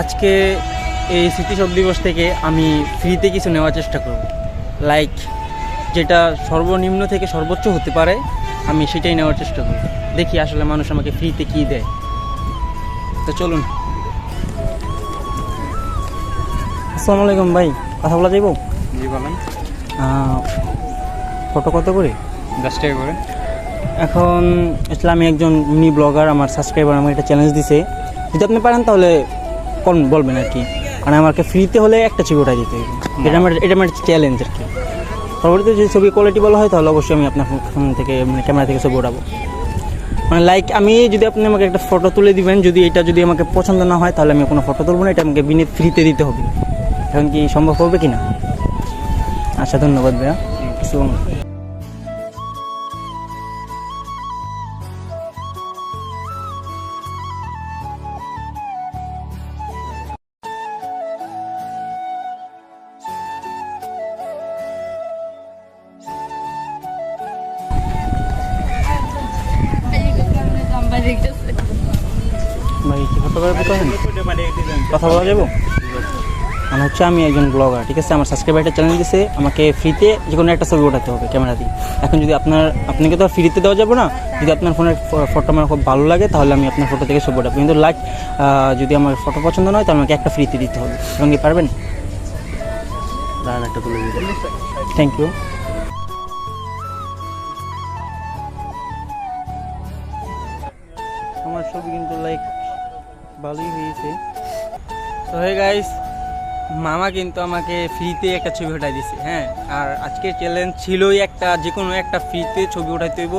আজকে এই স্মৃতিশোধ দিবস থেকে আমি ফ্রিতে কিছু নেওয়ার চেষ্টা করব। লাইক যেটা সর্বনিম্ন থেকে সর্বোচ্চ হতে পারে আমি সেটাই নেওয়ার চেষ্টা করব। দেখি আসলে মানুষ আমাকে ফ্রিতে কী দেয়। তো চলুন। আসসালামু আলাইকুম ভাই কথা বলা যাইব? জি বলেন। ফটো কত করে? দশ টাকা করে। এখন আসলে আমি একজন মিনি ব্লগার আমার সাবস্ক্রাইবার আমাকে একটা চ্যালেঞ্জ দিছে। যদি আপনি পারেন তাহলে বলবেন আর কি। মানে আমাকে ফ্রিতে হলে একটা ছবি ওঠাই দিতে হবে। এটা আমার এটা আমার চ্যালেঞ্জ আর কি। পরবর্তীতে যদি ছবি কোয়ালিটি ভালো হয় তাহলে অবশ্যই আমি আপনার ফোন থেকে মানে ক্যামেরা থেকে ছবি ওঠাবো মানে লাইক আমি যদি আপনি আমাকে একটা ফটো তুলে দিবেন যদি এটা যদি আমাকে পছন্দ না হয় তাহলে আমি কোনো ফটো তুলবো না এটা আমাকে বিনে ফ্রিতে দিতে হবে। এখন কি সম্ভব হবে কি না আচ্ছা ধন্যবাদ ভাইয়া। ভাই কি ফটোগ্রাফি করেন কথা বলা যাব? মানে হচ্ছে আমি একজন ব্লগার ঠিক আছে? আমার সাবস্ক্রাইবারটা চ্যানেল দিছে আমাকে ফ্রিতে যে কোনো একটা ছবি ওঠাতে হবে ক্যামেরা দিয়ে। এখন যদি আপনার আপনাকে তো আর ফ্রিতে দেওয়া যাবে না যদি আপনার ফোনের ফটো আমার খুব ভালো লাগে তাহলে আমি আপনার ফটো থেকে ছবি ওঠাবো কিন্তু লাইক যদি আমার ফটো পছন্দ নয় তাহলে আমাকে একটা ফ্রিতে দিতে হবে। এবং কি পারবেন? একটা তুলে দিতে থ্যাংক ইউ আমার ছবি কিন্তু লাইক ভালোই হয়েছে। তো হে গাইস মামা কিন্তু আমাকে ফ্রিতে একটা ছবি ওঠাই দিছে হ্যাঁ? আর আজকের চ্যালেঞ্জ ছিলই একটা যে কোনো একটা ফ্রিতে ছবি ওঠাইতে হইব।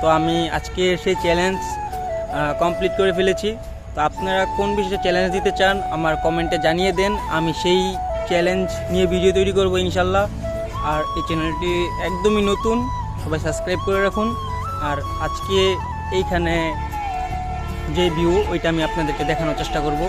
তো আমি আজকে সেই চ্যালেঞ্জ কমপ্লিট করে ফেলেছি। তো আপনারা কোন বিষয়ে চ্যালেঞ্জ দিতে চান, আমার কমেন্টে জানিয়ে দেন। আমি সেই চ্যালেঞ্জ নিয়ে ভিডিও তৈরি করব, ইনশাল্লাহ। আর এই চ্যানেলটি একদমই নতুন, সবাই সাবস্ক্রাইব করে রাখুন। আর আজকে এইখানে যে ভিউ ওইটা আমি আপনাদেরকে দেখানোর চেষ্টা করব।